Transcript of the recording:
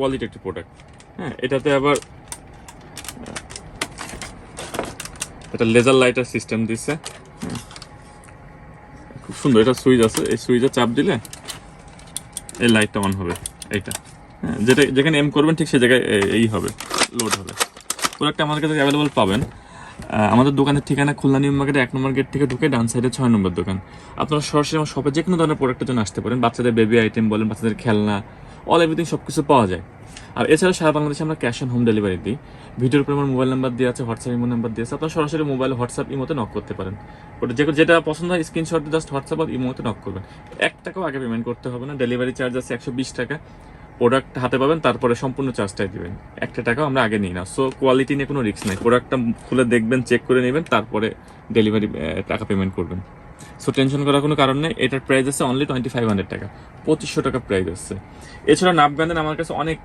Quality একটা product হ্যাঁ এটাতে আবার এটা লেজার লাইটার সিস্টেম দিচ্ছে। খুব সুন্দর, এটা সুইচ আছে। এই সুইচে চাপ দিলে এই লাইটটা অন হবে, এইটা। হ্যাঁ যেটা যেখানে এম করবেন ঠিক সে জায়গায় এই হবে লোড হবে। প্রোডাক্টটা আমাদের কাছে অ্যাভেলেবল পাবেন। আমাদের দোকানের ঠিকানা খুলনা নিউ মার্কেটে এক নম্বর গেট থেকে ঢুকে ডান সাইডে ছয় নম্বর দোকান। আপনারা সরাসরি আমার শপে যে কোনো ধরনের প্রোডাক্টের জন্য আসতে পারেন। বাচ্চাদের বেবি আইটেম বলেন, বাচ্চাদের খেলনা অল এভরিথিং সব কিছু পাওয়া যায়। আর এছাড়া সারা বাংলাদেশে আমরা ক্যাশ অন হোম ডেলিভারি দিই। ভিডিওর উপরে আমার মোবাইল নাম্বার দিয়ে আছে হোয়াটসঅ্যাপ ইমো নাম্বার দিয়ে আছে। আপনারা সরাসরি মোবাইল হোয়াটসঅ্যাপ ইমোতে নক করতে পারেন। ওটা যে যেটা পছন্দ হয় স্ক্রিনশট জাস্ট হোয়াটসঅ্যাপ আর ইমোতে নক করবেন। এক টাকাও আগে পেমেন্ট করতে হবে না। ডেলিভারি চার্জ আছে একশো বিশ টাকা। প্রোডাক্ট হাতে পাবেন, তারপরে সম্পূর্ণ চার্জটাই দিবেন। একটা টাকাও আমরা আগে নিই না। সো কোয়ালিটি নিয়ে কোনো রিস্ক নেই। প্রোডাক্টটা খুলে দেখবেন চেক করে নেবেন, তারপরে ডেলিভারি টাকা পেমেন্ট করবেন। সো টেনশন করার কোনো কারণ নেই। এটার প্রাইস আছে অনলি টোয়েন্টি ফাইভ হান্ড্রেড টাকা। পঁচিশশো টাকা প্রাইস আছে। এছাড়া নাপ ব্যান্ডের আমার কাছে অনেক